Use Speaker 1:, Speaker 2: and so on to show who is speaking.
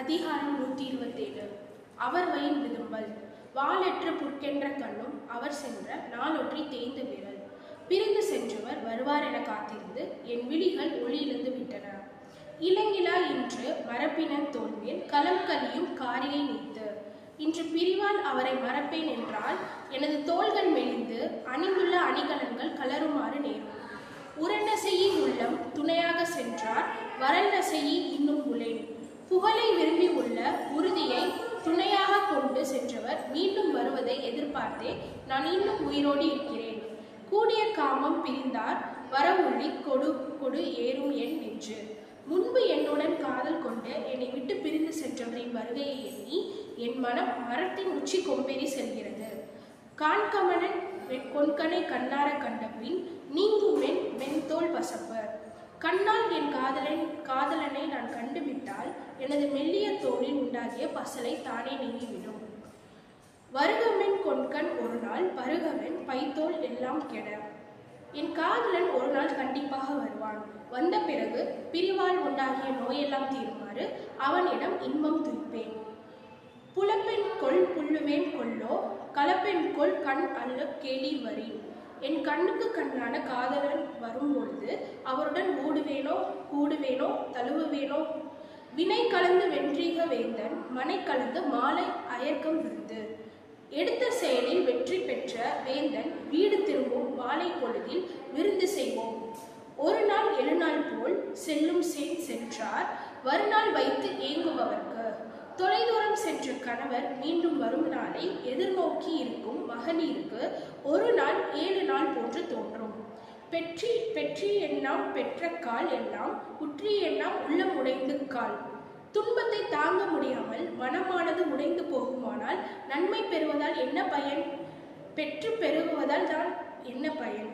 Speaker 1: அதிகாரம் நூற்றி இருபத்தேழு அவர் வயின் விதும்பல் வாளற்ற புற்கென்ற கண்ணும் அவர் சென்ற நாளொற்றி தேய்ந்த விரல். பிரிந்து சென்றவர் வருவார் என காத்திருந்து என் விழிகள் ஒளியிழந்து விட்டன. இளங்கிலா இன்று மரப்பினன் தோல்வியில் களம் கலியும் காரிகை நீத்து. இன்று பிரிவால் அவரை மறப்பேன் என்றால் எனது தோள்கள் மெலிந்து அணிந்துள்ள அணிகலன்கள் கலருமாறு நேரும். உரண்டசையி உள்ளம் துணையாக சென்றார் வரண்டசையி புகழை விரும்பி உள்ள உறுதியை துணையாக கொண்டு சென்றவர் மீண்டும் வருவதை எதிர்பார்த்தே நான் இன்னும் உயிரோடு இருக்கிறேன். கூடிய காமம் பிரிந்தார் வரவுள்ளி கொடு கொடு ஏறும் என் நின்று முன்பு என்னுடன் காதல் கொண்டு என்னை விட்டு பிரிந்து சென்றவரின் வருகையை எண்ணி என் மனம் மரத்தின் உச்சி கொம்பேறி செல்கிறது. காண்கமனன் கொன்கனை கண்ணார கண்டபின் நீங்கும் மென் மென்தோல் பசப்பர் கண்ணால் என் காதலன் காதலனை நான் கண்டுவிட்டால் எனது மெல்லிய தோளில் உண்டாகிய பசலை தானே நீங்கிவிடும். வருகமென் கொன்கண் ஒரு நாள் பருகவன் பைத்தோல் எல்லாம் கெட. என் காதலன் ஒரு நாள் கண்டிப்பாக வருவான். வந்த பிறகு பிரிவால் உண்டாகிய நோயெல்லாம் தீருமாறு அவனிடம் இன்பம் துய்ப்பேன். புலப்பெண் கொள் புல்லுவேன் கொல்லோ கலப்பெண் கொள் கண் அல்ல கேலி வரி. என் கண்ணுக்கு கண்ணான காதலன் வரும்பொழுது அவருடன் ஓடுவேனோ கூடுவேனோ தழுவுவேனோ? வினை கலந்து வென்றீக வேந்தன் மனை கலந்து மாலை அயர்க்கம் விருந்து. எடுத்த செயலில் வெற்றி பெற்ற வேந்தன் வீடு திரும்பும் மாலை பொழுதில் விருந்து செய்வோம். ஒரு நாள் எழுநாள் போல் செல்லும் சேன் சென்றார் வருநாள் வைத்து ஏங்குபவர்க்கு. தொலைதூரம் சென்ற கணவர் மீண்டும் வரும் நாளை எதிர்நோக்கி இருக்கும் மகளிருக்கு ஒரு நாள் ஏழு நாள் போன்று தோன்றும். பெற்றி பெற்றி எண்ணாம் பெற்ற கால் எல்லாம் உற்றி எண்ணாம் உள்ளம் உடைந்து கால். துன்பத்தை தாங்க முடியாமல் மனமானது உடைந்து போகுமானால் நன்மை பெறுவதால் என்ன பயன்? பெற்று பெருகுவதால் தான் என்ன பயன்?